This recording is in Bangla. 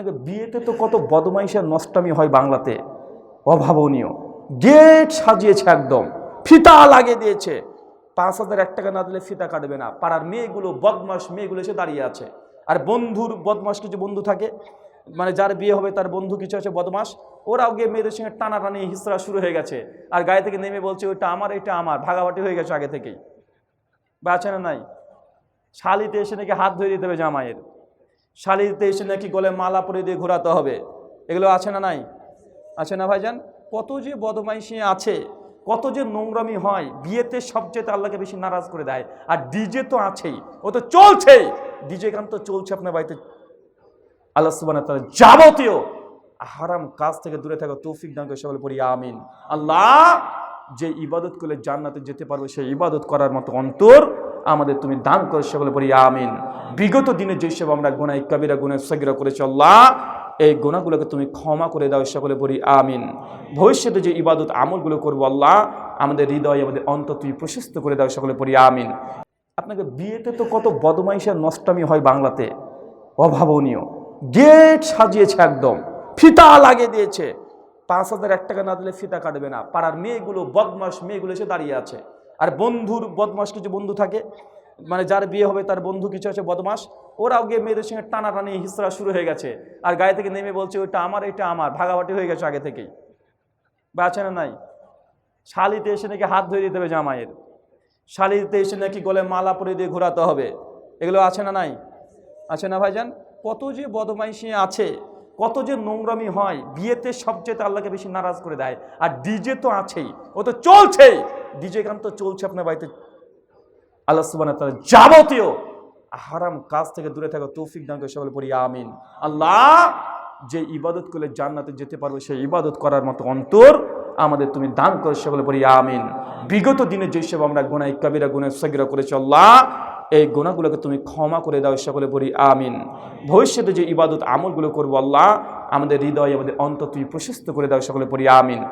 আপনাকে বিয়েতে তো কত বদমাইশের নষ্টামি হয় বাংলাতে। অভাবনীয়। গেট সাজিয়েছে একদম। ফিতা লাগিয়ে দিয়েছে। পাঁচ হাজার এক টাকা না দিলে ফিতা কাটবে না। পাড়ার মেয়েগুলো বদমাস মেয়েগুলো এসে দাঁড়িয়ে আছে। আর বন্ধুর বদমাস কিছু বন্ধু থাকে মানে যার বিয়ে হবে তার বন্ধু কিছু আছে বদমাস ওরাও গিয়ে মেয়েদের সঙ্গে টানাটানি হিসরা শুরু হয়ে গেছে। আর গায়ে থেকে নেমে বলছে, ওইটা আমার, এটা আমার। ভাগাভাটি হয়ে গেছে আগে থেকেই। বা আছে না নাই? শালিতে এসে নাকি হাত ধরে দিতে হবে জামাইয়ের। শালিতে এসে নাকি গলে মালা পরে দিয়ে ঘোরাতে হবে। এগুলো আছে না নাই? আছে না ভাইজান? কত যে বদমাইশি আছে, কত যে নোংরামি হয়, বিয়েতে সবচেয়ে আল্লাহকে বেশি নারাজ করে দেয়। আর ডিজে তো আছেই, ও তো চলছেই। ডিজে গান তো চলছে আপনার বাড়িতে। আল্লাহ সুবান যাবতীয় হারাম কাজ থেকে দূরে থাকা তৌফিক দানকে সকলে পড়ি, আমিন। আল্লাহ যে ইবাদত করলে জান্নাতে যেতে পারবে, সেই ইবাদত করার মতো অন্তর আমাদের তুমি দান করে সকলে পড়ি, আমিন। বিগত দিনে যেসব আমরা গুনাই কবিরা গুনাই সগিরা করেছি, আল্লাহ, এই গোনাগুলোকে তুমি ক্ষমা করে দাও সকলে বলি আমিন। ভবিষ্যতে যে ইবাদত আমলগুলো করব, আল্লাহ, আমাদের হৃদয়, আমাদের অন্তর তুমি প্রশস্ত করে দাও সকলে পড়ি আমিন। আপনাকে বিয়েতে তো কত বদমাইশের নষ্টামি হয় বাংলাতে। অভাবনীয়। গেট সাজিয়েছে একদম। ফিতা লাগিয়ে দিয়েছে। পাঁচ হাজার এক টাকা না দিলে ফিতা কাটবে না। পাড়ার মেয়েগুলো বদমাস মেয়েগুলো এসে দাঁড়িয়ে আছে। আর বন্ধুর বদমাস কিছু বন্ধু থাকে? মানে যার বিয়ে হবে, তার বন্ধু কিছু আছে বদমাস ওরাও গিয়ে মেয়েদের সঙ্গে টানাটানি হিসরা শুরু হয়ে গেছে। আর গায়ে থেকে নেমে বলছে, ওইটা আমার, এটা আমার। ভাগাভাটি হয়ে গেছে আগে থেকেই। বা আছে না নাই? শালিতে এসে নাকি হাত ধরে দিতে হবে জামাইয়ের। শালিতে এসে নাকি গলে মালা পরে দিয়ে ঘোরাতে হবে। এগুলো আছে না নাই? আছে না ভাইজান? কত যে বদমাইশি আছে, কত যে নোংরামি হয়, বিয়েতে সবচেয়ে আল্লাহকে বেশি নারাজ করে দেয়। আর ডিজে তো আছেই, ও তো চলছেই। ডিজে গান তো চলছে আপনার বাড়িতে আল্লাহ সুবান যাবতীয় হারাম কাজ থেকে দূরে থাকা তৌফিক দানকে সকলে পড়ি আমিন। আল্লাহ যে ইবাদত করলে জান্নাতে যেতে পারবে, সেই ইবাদত করার মতো অন্তর আমাদের তুমি দান করে সকলে পড়ি আমিন। বিগত দিনে যেসব আমরা গুনাই কবিরা গুনাই সগিরা করেছি, আল্লাহ, এই গুণাগুলোকে তুমি ক্ষমা করে দাও সকলে পড়ি আমিন। ভবিষ্যতে যে ইবাদত আমলগুলো করব, আল্লাহ, আমাদের হৃদয়, আমাদের অন্তর তুমি প্রশস্ত করে দাও সকলে পড়ি আমিন।